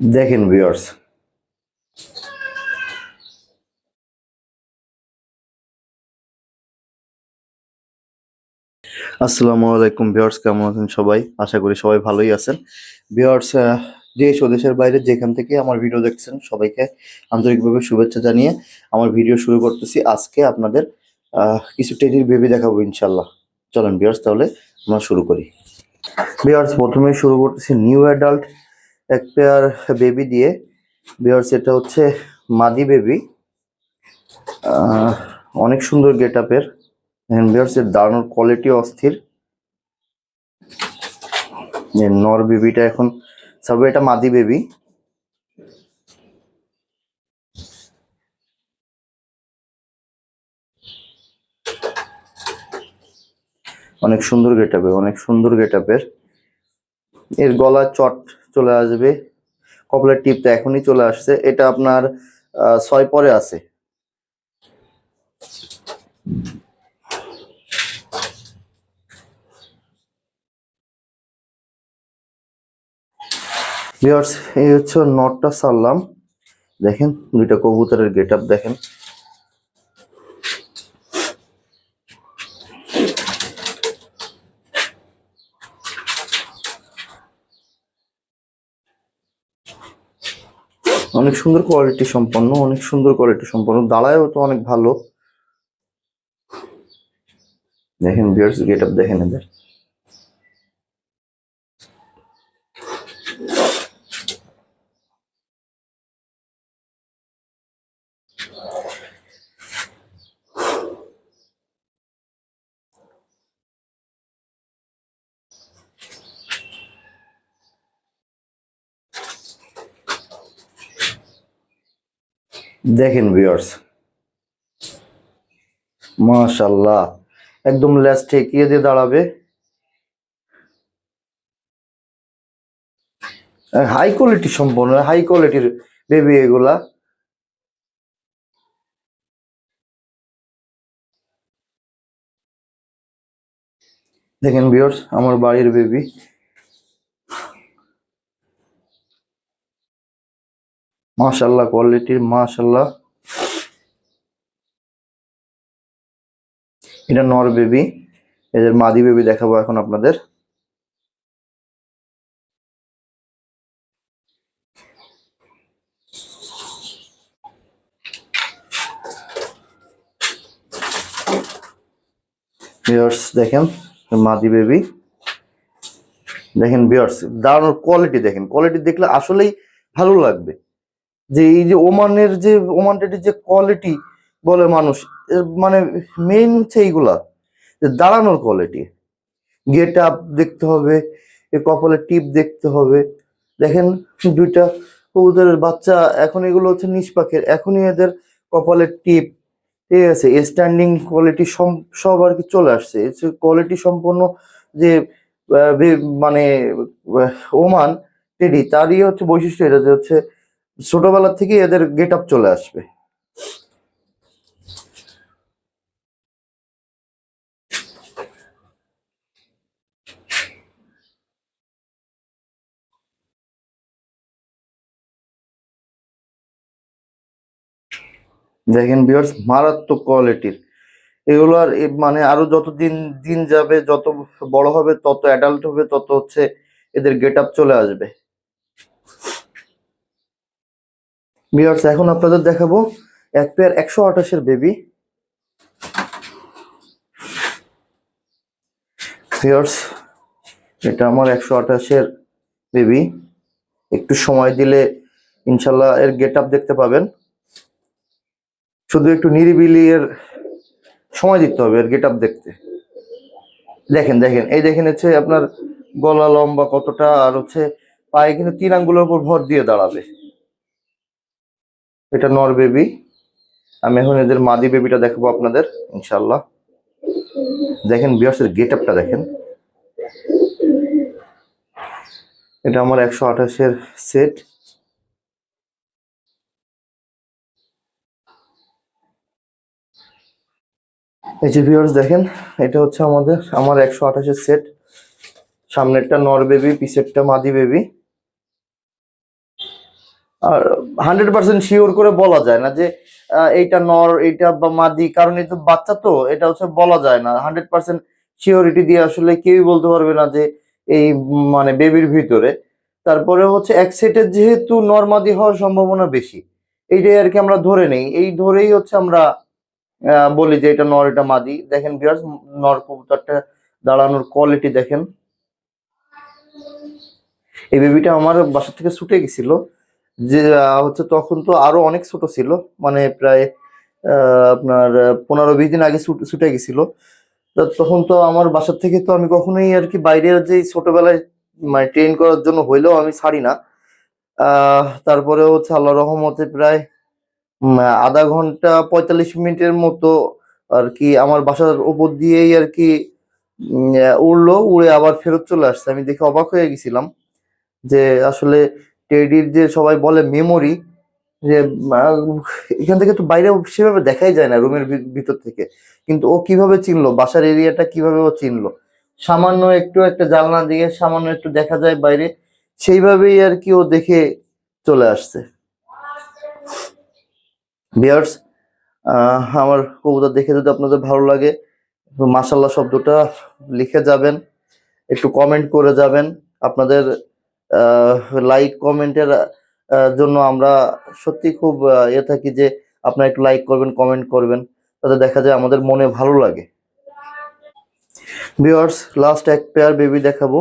দেখেন ভিউয়ার্স আসসালামু আলাইকুম ভিউয়ার্স কেমন আছেন সবাই? আশা করি সবাই ভালোই আছেন। ভিউয়ার্স দেশ ও দেশের বাইরে যেখান থেকে আমার ভিডিও দেখছেন, সবাইকে আন্তরিকভাবে শুভেচ্ছা জানিয়ে আমার ভিডিও শুরু করতেছি। আজকে আপনাদের কিছু টেডির বেবি দেখাবো ইনশাল্লাহ চলেন ভিউয়ার্স তাহলে আমরা শুরু করি। ভিউয়ার্স প্রথমে শুরু করতেছি নিউ অ্যাডাল্ট এক পেয়ার বেবি দিয়ে। ভিউয়ার্স এটা হচ্ছে মাদি বেবি অনেক সুন্দর গেট আপের ভিউয়ার্স এর দাঁড়ানোর কোয়ালিটি অস্থির। নর বেবিটা এখন সবে এটা মাদি বেবি অনেক সুন্দর গেট অনেক সুন্দর গেটের। গলা চট চলে আসবে। কপালের টিপটা এখনই চলে আসছে। এটা আপনার ছয় পরে আছে। এই হচ্ছে নটটা সারলাম। দেখেন, দুইটা কবুতরের গেট দেখেন। অনেক সুন্দর কোয়ালিটি সম্পন্ন, অনেক সুন্দর কোয়ালিটি সম্পন্ন। দাঁড়ায়ও তো অনেক ভালো। দেখেন বিয়ার্স গেট আপ দেখেন এদের। দেখেন ভিউয়ার্স মাশাল্লাহ একদম ল্যাস ঠেকিয়ে দিয়ে দাঁড়াবে? হাই কোয়ালিটি সম্পন্ন হাই কোয়ালিটির বেবি এগুলা। দেখেন ভিউয়ার্স আমার বাড়ির বেবি মাশাল্লাহ কোয়ালিটির মাশাল্লাহ এটা নর বেবি এদের মাদি বেবি দেখাবো এখন আপনাদের। ভিউয়ার্স দেখেন, মাদি বেবি দেখেন ভিউয়ার্স দাঁড়ানোর কোয়ালিটি দেখেন। কোয়ালিটি দেখলে আসলেই ভালো লাগবে। যে এই যে ওমানের যে, ওমান যে কোয়ালিটি বলে মানুষ মানে মেইন হচ্ছে এইগুলা, যে দাঁড়ানোর কোয়ালিটি গেট আপ দেখতে হবে, এ কপালের টিপ দেখতে হবে। দেখেন দুইটা কবুতরের বাচ্চা, এখন এগুলো হচ্ছে নিষ্পাখের, এখনই এদের কপালের টিপ ঠিক আছে? স্ট্যান্ডিং কোয়ালিটি সব আর কি চলে আসছে। কোয়ালিটি সম্পন্ন যে মানে ওমান টেডি তারই হচ্ছে বৈশিষ্ট্য এটা যে হচ্ছে ছোটবেলা থেকে এদের গেট আপ চলে আসবে। দেখেন বিয়ার্স মারাত্মক কোয়ালিটির এগুলো আর মানে আরও যত দিন দিন যাবে, যত বড় হবে, তত অ্যাডাল্ট হবে, তত হচ্ছে এদের গেট আপ চলে আসবে। বিয়ার্স এখন আপনাদের দেখাবো এক পেয়ার একশো আঠাশের বেবি এটা আমার একশো আঠাশের বেবি একটু সময় দিলে ইনশাল্লাহ এর গেট আপ দেখতে পাবেন। শুধু একটু নিরিবিলি এর সময় দিতে হবে এর গেট আপ দেখতে। দেখেন দেখেন, এই দেখেন হচ্ছে আপনার গলা লম্বা কতটা আর হচ্ছে পায়ে কিন্তু তিন আঙ্গুলের উপর ভর দিয়ে দাঁড়াবে। এটা নর বেবি আমি এখন এদের মাদি বেবিটা দেখাবো আপনাদের ইনশাল্লাহ দেখেন বিয়ার্সের গেট আপটা দেখেন। এটা আমার একশো আঠাশের সেট এই যে ভিউয়ার্স দেখেন, এটা হচ্ছে আমাদের, আমার একশো আঠাশের সেট সামনেরটা নর বেবি পিসেরটা মাদি বেবি হান্ড্রেড পার্সেন্ট শিওর করে বলা যায় না যে এইটা নর, এইটা বা মাদি, কারণ এই তো বাচ্চা তো, এটা হচ্ছে বলা যায় না। হান্ড্রেড পার্সেন্ট শিওরিটি দিয়ে আসলে কেউই বলতে পারবে না যে এই মানে বেবির ভিতরে। তারপরে হচ্ছে এক সেটের যেহেতু নর্মাদি হওয়ার সম্ভাবনা বেশি, এইটাই আর কি আমরা ধরে নেই। এই ধরেই হচ্ছে আমরা বলি যে এটা নর, এটা মাদি। দেখেন বিয়ার্স নর কবুতরটা দাঁড়ানোর কোয়ালিটি দেখেন। এই বেবিটা আমার বাসা থেকে ছুটে গেছিল। যে হচ্ছে তখন তো আরও অনেক ছোট ছিল। মানে প্রায় আপনার পনেরো বিশ দিন আগে ছুটে গেছিল। তখন তো আমার বাসার থেকে তো আমি কখনোই আর কি বাইরে যে ছোটবেলায় মানে ট্রেন করার জন্য হইলেও আমি ছাড়ি না। তারপরে হচ্ছে আল্লাহ রহমতে প্রায় আধা ঘণ্টা পঁয়তাল্লিশ মিনিটের মতো আর কি আমার বাসার উপর দিয়েই আর কি উড়লো। উড়ে আবার ফেরত চলে আসছে। আমি দেখে অবাক হয়ে গেছিলাম যে আসলে টেডির যে সবাই বলে মেমোরি যে এখান থেকে তো বাইরে সেভাবে দেখাই যায় না রুমের ভিতর থেকে। কিন্তু ও কীভাবে চিনলো? বাসার এরিয়াটা কীভাবে ও চিনলো? সামান্য একটু একটা জানলা দিয়ে সামান্য একটু দেখা যায় বাইরে, সেইভাবেই আর কি ও দেখে চলে আসছে। বিয়ার্স আমার কবুতর দেখে যদি আপনাদের ভালো লাগে মাসাল্লাহ শব্দটা লিখে যাবেন, একটু কমেন্ট করে যাবেন। আপনাদের লাইক কমেন্টের জন্য আমরা সত্যি খুব ইয়ে থাকি যে আপনারা একটু লাইক করবেন কমেন্ট করবেন। তাতে দেখা যায় আমাদের মনে ভালো লাগে। ভিউয়ার্স লাস্ট এক পেয়ার বেবি দেখাবো।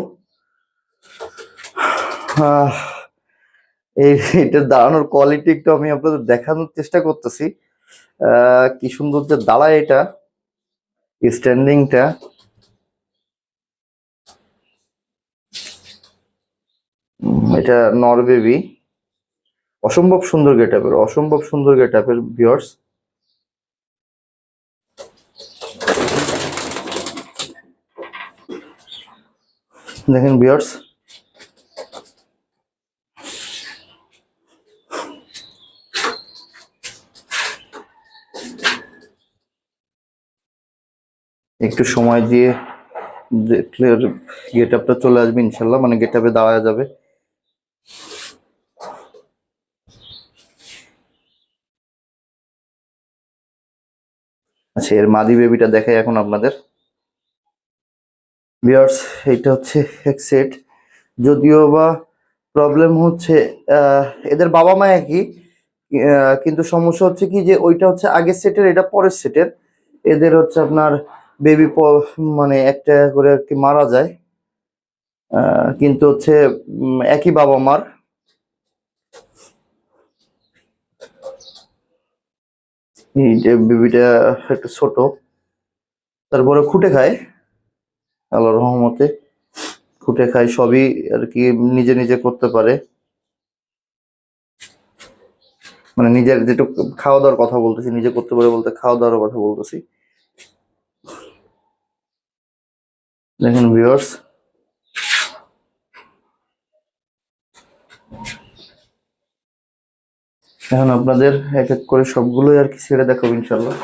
এটার দাঁড়ানোর কোয়ালিটি একটু আমি আপনাদের দেখানোর চেষ্টা করতেছি। কি সুন্দর যে দাঁড়ায় এটা স্ট্যান্ডিংটা এটা নর বেবি। অসম্ভব সুন্দর গেট আপের অসম্ভব সুন্দর গেট আপের ভিউয়ার্স। দেখেন ভিউয়ার্স। একটু সময় দিয়ে গেট আপটা চলে আসবে ইনশাল্লাহ মানে গেট আপে দেওয়া যাবে। আচ্ছা এর মাদি বেবিটা দেখাই এখন আপনাদের। বিয়ার্স এইটা হচ্ছে এক সেট যদিও বা প্রবলেম হচ্ছে এদের বাবা মা একই কিন্তু সমস্যা হচ্ছে কি যে ওইটা হচ্ছে আগের সেটের, এটা পরের সেটের। এদের হচ্ছে আপনার বেবি মানে একটা করে আর কি মারা যায়। কিন্তু হচ্ছে একই বাবা মার এই যে বেবিটা একটু ছোট, তারপরে খুঁটে খায়, আল্লাহর রহমতে খুঁটে খায়, সবই আর কি নিজে নিজে করতে পারে। মানে নিজের যেটুকু খাওয়া দাওয়ার কথা বলতেছি, নিজে করতে পারে বলতে খাওয়া দাওয়ার কথা বলতেছি। দেখেন ভিউয়ার্স এখন আপনাদের এক এক করে সবগুলোই আর কি ছেড়ে দেখাবো ইনশাল্লাহ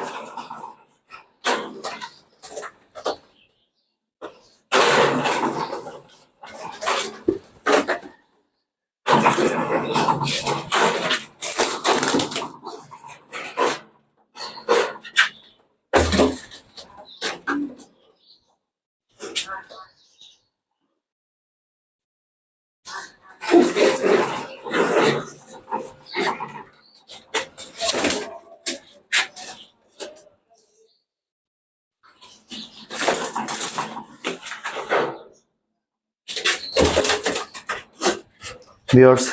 ভিউয়ার্স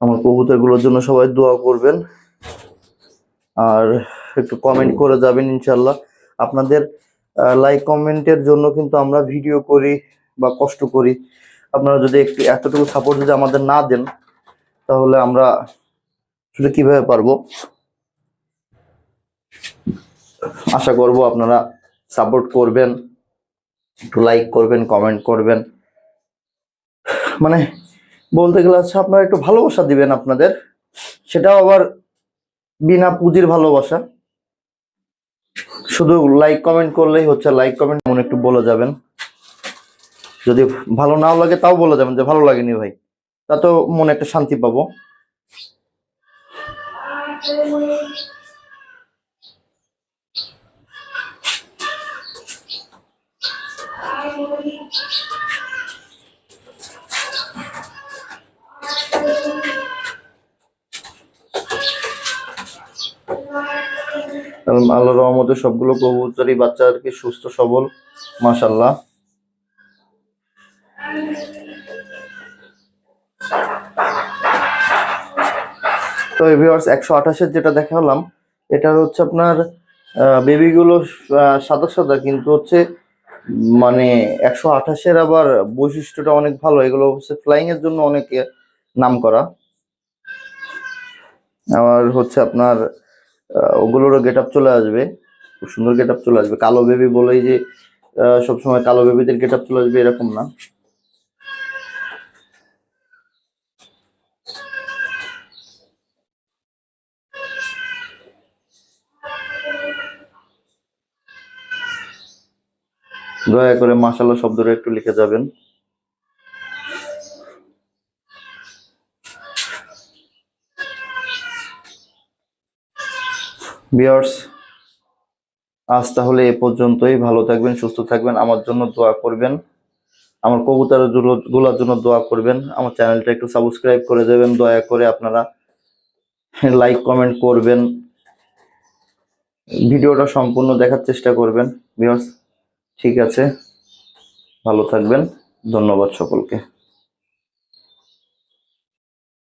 আমার কবুতরগুলোর জন্য সবাই দোয়া করবেন। আর একটু কমেন্ট করে যাবেন ইনশাল্লাহ আপনাদের লাইক কমেন্টের জন্য কিন্তু আমরা ভিডিও করি বা কষ্ট করি। আপনারা যদি একটু এতটুকু সাপোর্ট যদি আমাদের না দেন, তাহলে আমরা আসলে কীভাবে পারব? আশা করব আপনারা সাপোর্ট করবেন, একটু লাইক করবেন কমেন্ট করবেন। মানে বলতে গেলে হচ্ছে আপনারা একটু ভালোবাসা দিবেন আপনাদের। সেটাও আবার বিনা পুঁজির ভালোবাসা। শুধু লাইক কমেন্ট করলেই হচ্ছে লাইক কমেন্ট মনে একটু বলে যাবেন। যদি ভালো নাও লাগে তাও বলে যাবেন যে ভালো লাগেনি ভাই। তা তো মনে একটা শান্তি পাবো। আল্লাহ রহমতে সবগুলো কবুতরই বাচ্চা আর কি সুস্থ, সবল মাশাল্লাহ তো ভিউয়ার্স একশো আঠাশের যেটা দেখালাম এটা হচ্ছে আপনার বেবিগুলো সাদা সাদা, কিন্তু হচ্ছে মানে একশো আঠাশের আবার বৈশিষ্ট্যটা অনেক ভালো। এগুলো হচ্ছে ফ্লাইং এর জন্য অনেকে নাম করা আবার হচ্ছে আপনার ওগুলোরও গেট আপ চলে আসবে। খুব সুন্দর গেট আপ চলে আসবে। কালো বেবি বলেই যে সবসময় কালো বেবিদের গেট আপ চলে আসবে এরকম না। দয়া করে মাশাল্লাহ শব্দটা একটু লিখে যাবেন। বিয়ার্স আজ তাহলে এ পর্যন্তই। ভালো থাকবেন, সুস্থ থাকবেন। আমার জন্য দোয়া করবেন। আমার কবুতরগুলার জন্য দোয়া করবেন। আমার চ্যানেলটা একটু সাবস্ক্রাইব করে দেবেন, দয়া করে আপনারা লাইক কমেন্ট করবেন। ভিডিওটা সম্পূর্ণ দেখার চেষ্টা করবেন বিয়ার্স ঠিক আছে। ভালো থাকবেন। ধন্যবাদ সকলকে।